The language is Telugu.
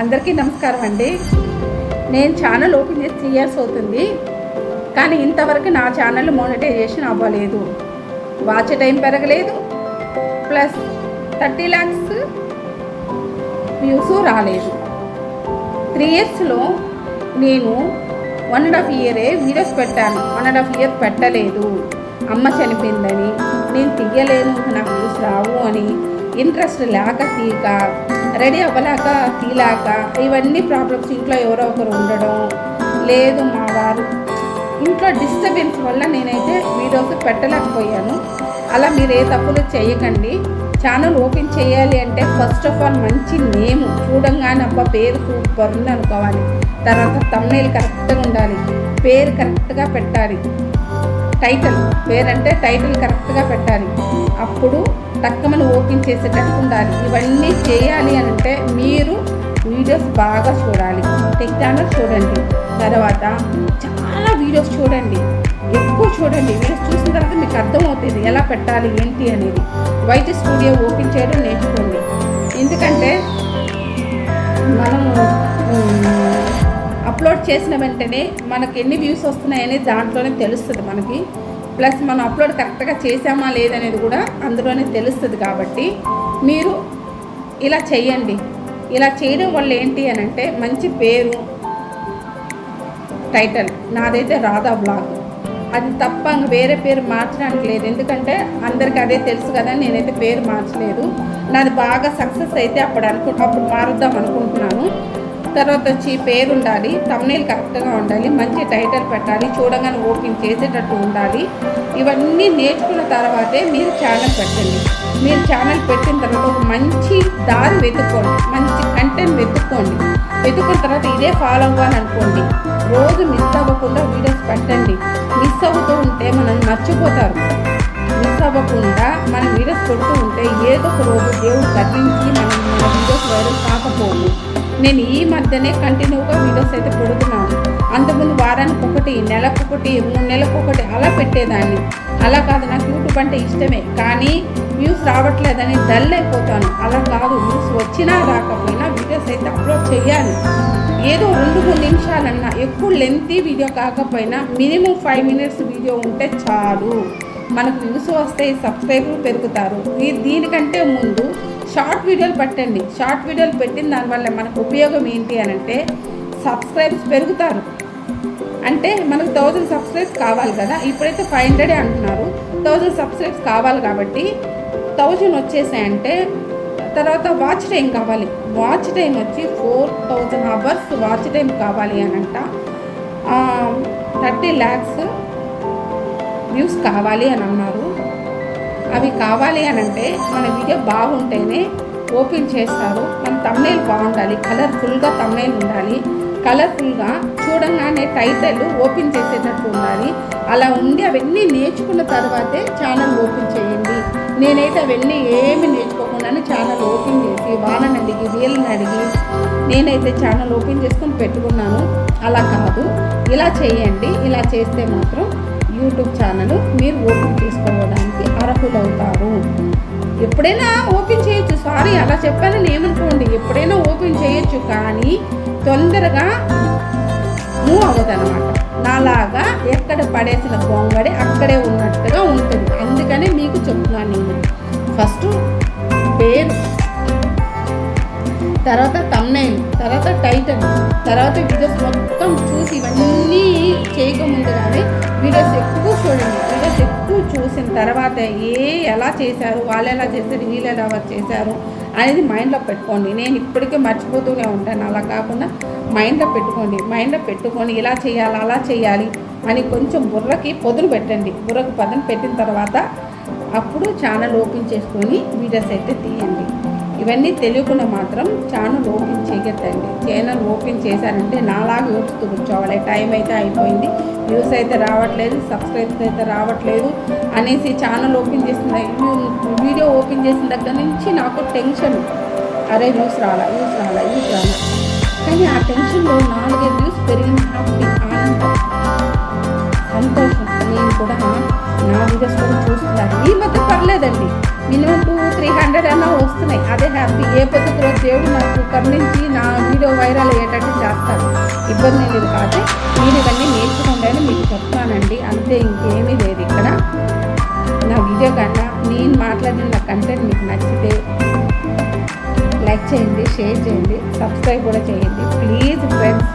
అందరికీ నమస్కారం అండి. నేను ఛానల్ ఓపెన్ చేసి త్రీ ఇయర్స్ అవుతుంది. కానీ ఇంతవరకు నా ఛానల్ మోనిటైజేషన్ అవ్వలేదు. వాచ్ టైం పెరగలేదు. ప్లస్ థర్టీ ల్యాక్స్ వ్యూస్ రాలేదు. త్రీ ఇయర్స్లో నేను వన్ అండ్ హాఫ్ ఇయరే వీడియోస్ పెట్టాను. వన్ అండ్ హాఫ్ ఇయర్ పెట్టలేదు. అమ్మ చనిపోయిందని. నేను తీయలేను. నాకు వ్యూస్ రావు అని. ఇంట్రెస్ట్ లేక తీక రెడీ అవ్వలేక తీలాక ఇవన్నీ ప్రాబ్లమ్స్ ఇంట్లో ఎవరో ఒకరు ఉండడం లేదు మా వారు. ఇంట్లో డిస్టర్బెన్స్ వల్ల నేనైతే వీడియోస్ పెట్టలేకపోయాను. అలా మీరు ఏ తప్పులు చేయకండి. ఛానల్ ఓపెన్ చేయాలి అంటే ఫస్ట్ ఆఫ్ ఆల్ మంచి నేమ్ చూడంగానే అబ్బా పేరు సూపర్ ఉంది అనుకోవాలి. తర్వాత తమ్నేల్ కరెక్ట్గా ఉండాలి. పేరు కరెక్ట్గా పెట్టాలి. టైటిల్ పేరంటే టైటిల్ కరెక్ట్గా పెట్టాలి. అప్పుడు తక్కువని ఓపెన్ చేసేటట్టు ఉండాలి. ఇవన్నీ చేయాలి అంటే మీరు వీడియోస్ బాగా చూడాలి. టెక్ ఛానల్ చూడండి. తర్వాత చాలా వీడియోస్ చూడండి. ఎక్కువ చూడండి. వీడియోస్ చూసిన తర్వాత మీకు అర్థమవుతుంది ఎలా పెట్టాలి ఏంటి అనేది. వైట్ స్టూడియో ఓపెన్ చేయడం నేర్చుకోండి. ఎందుకంటే మనము అప్లోడ్ చేసిన వెంటనే మనకి ఎన్ని వ్యూస్ వస్తున్నాయనేది దాంట్లోనే తెలుస్తుంది మనకి. ప్లస్ మనం అప్లోడ్ కరెక్ట్గా చేసామా లేదనేది కూడా అందులోనే తెలుస్తుంది కాబట్టి మీరు ఇలా చేయండి. ఇలా చేయడం వల్ల ఏంటి అని అంటే మంచి పేరు టైటిల్ నాదైతే రాధా బ్లాగ్ అది తప్ప వేరే పేరు మార్చడానికి లేదు. ఎందుకంటే అందరికి అదే తెలుసు కదా నేనైతే పేరు మార్చలేదు. నాది బాగా సక్సెస్ అయితే అప్పుడు అనుకు అప్పుడు మారుద్దాం అనుకుంటున్నాను. తర్వాత వచ్చి పేరు ఉండాలి తమ్నేల్ కరెక్ట్గా ఉండాలి మంచి టైటిల్ పెట్టాలి చూడగానే ఓపెన్ చేసేటట్టు ఉండాలి. ఇవన్నీ నేర్చుకున్న తర్వాతే మీరు ఛానల్ పెట్టండి. మీరు ఛానల్ పెట్టిన తర్వాత ఒక మంచి దారి వెతుక్కోండి. మంచి కంటెంట్ వెతుక్కోండి. వెతుకున్న తర్వాత ఇదే ఫాలో అవ్వాలనుకోండి రోజు మిస్ అవ్వకుండా వీడియోస్ పెట్టండి. మిస్ అవుతూ ఉంటే మనం మర్చిపోతారు. మిస్ అవ్వకుండా మనం వీడియోస్ కొడుతూ ఉంటే ఏదో ఒక రోజు దేవుడు కర్ణించి మనం మన వీడియోస్ వైరల్ కాకపోవు. నేను ఈ మధ్యనే కంటిన్యూగా వీడియోస్ అయితే పెడుతున్నాను. అంతకుముందు వారానికి ఒకటి నెలకు ఒకటి మూడు నెలలకు ఒకటి అలా పెట్టేదాన్ని. అలా కాదు నాకు యూట్యూబ్ అంటే ఇష్టమే. కానీ వ్యూస్ రావట్లేదని డల్ అయిపోతాను. అలా కాదు వ్యూస్ వచ్చినా రాకపోయినా వీడియోస్ అయితే అప్లోడ్ చేయాలి. ఏదో రెండు మూడు నిమిషాలన్నా ఎక్కువ లెంతీ వీడియో కాకపోయినా మినిమం ఫైవ్ మినిట్స్ వీడియో ఉంటే చాలు. మనకు వ్యూస్ వస్తాయి సబ్స్క్రైబర్లు పెరుగుతారు. ఈ దీనికంటే ముందు షార్ట్ వీడియోలు పెట్టండి. షార్ట్ వీడియోలు పెట్టిన దానివల్ల మనకు ఉపయోగం ఏంటి అని అంటే సబ్స్క్రైబ్స్ పెరుగుతారు. అంటే మనకు థౌజండ్ సబ్స్క్రైబ్స్ కావాలి కదా. ఇప్పుడైతే ఫైవ్ హండ్రెడే అంటున్నారు. థౌజండ్ సబ్స్క్రైబ్స్ కావాలి కాబట్టి థౌజండ్ వచ్చేసాయంటే తర్వాత వాచ్ టైం కావాలి. వాచ్ టైం వచ్చి four thousand hours watch time కావాలి అని అంట. థర్టీ ల్యాక్స్ వ్యూస్ కావాలి అని అన్నారు. అవి కావాలి అని అంటే మన వీడియో బాగుంటేనే ఓపెన్ చేస్తారు. మన తమ్నేల్ బాగుండాలి కలర్ఫుల్గా తమ్నేల్ ఉండాలి. కలర్ఫుల్గా చూడంగానే టైటిల్ ఓపెన్ చేసేటట్టు ఉండాలి. అలా ఉండి అవన్నీ నేర్చుకున్న తర్వాతే ఛానల్ ఓపెన్ చేయండి. నేనైతే అవన్నీ ఏమి నేర్చుకోకుండానే ఛానల్ ఓపెన్ చేసి వాళ్ళని అడిగి వీళ్ళని అడిగి నేనైతే ఛానల్ ఓపెన్ చేసుకొని పెట్టుకున్నాను. అలా కాదు. ఇలా చేయండి. ఇలా చేస్తే మాత్రం యూట్యూబ్ ఛానల్ మీరు ఓపెన్ చేసుకోవడానికి అర్హులవుతారు. ఎప్పుడైనా ఓపెన్ చేయొచ్చు. సారీ అలా చెప్పాలని ఏమనుకోండి ఎప్పుడైనా ఓపెన్ చేయొచ్చు కానీ తొందరగా మూవ్ అవ్వదు అనమాట నాలాగా ఎక్కడ పడేసిన బొంగడి అక్కడే ఉన్నట్టుగా ఉంటుంది. అందుకనే మీకు చెప్తున్నాను నేను. ఫస్ట్ పేరు తర్వాత తమ్నైల్ తర్వాత టైటన్ తర్వాత వీడియోస్ మొత్తం చూసి ఇవన్నీ చేయకముందుగా వీడియోస్ ఎక్కువ చూడండి. వీడియోస్ ఎక్కువ చూసిన తర్వాత ఏ ఎలా చేశారు వాళ్ళు ఎలా చేశారు వీళ్ళు ఎలా చేశారు అనేది మైండ్లో పెట్టుకోండి. నేను ఇప్పటికే మర్చిపోతూనే ఉంటాను. అలా కాకుండా మైండ్లో పెట్టుకోండి. మైండ్లో పెట్టుకొని ఇలా చేయాలి అలా చేయాలి అని కొంచెం బుర్రకి పొదును పెట్టండి. బుర్రకు పదును పెట్టిన తర్వాత అప్పుడు ఛానల్ ఓపెన్ చేసుకొని వీడియోస్ అయితే తీయండి. ఇవన్నీ తెలియకుండా మాత్రం ఛానల్ ఓపెన్ చేయగద్దండి ఛానల్ ఓపెన్ చేశారంటే నాలాగా ఏడుస్తూ కూర్చోవాలి. టైం అయితే అయిపోయింది. వ్యూస్ అయితే రావట్లేదు. సబ్స్క్రైబ్స్ అయితే రావట్లేదు అనేసి ఛానల్ ఓపెన్ చేసిన వీడియో ఓపెన్ చేసిన దగ్గర నుంచి నాకు టెన్షన్. అరే వ్యూస్ రాలా వ్యూస్ రాలా వ్యూస్ రాలా. కానీ ఆ టెన్షన్లో నాలుగైదు వ్యూస్ పెరిగిన హ్యాపీ ఆనందం. సంతోషం. నేను కూడా నా వీడియోస్ కూడా చూస్తున్నాను ఈ మధ్య పర్లేదండి. మినిమం టూ త్రీ హండ్రెడ్ అన్నా వస్తున్నాయి. అదే హ్యాపీ ఏ పొద్దు రోజు దేవుడు నాకు కరుణించి నా వీడియో వైరల్ అయ్యేటట్టు చేస్తాను ఇబ్బంది లేదు. కాదు మీరు ఇవన్నీ నేర్చుకోండి అని మీకు చెప్తానండి. అంతే ఇంకేమీ లేదు ఇక్కడ. నా వీడియో కన్నా నేను మాట్లాడిన నా కంటెంట్ మీకు నచ్చితే లైక్ చేయండి షేర్ చేయండి సబ్స్క్రైబ్ కూడా చేయండి. Please friends.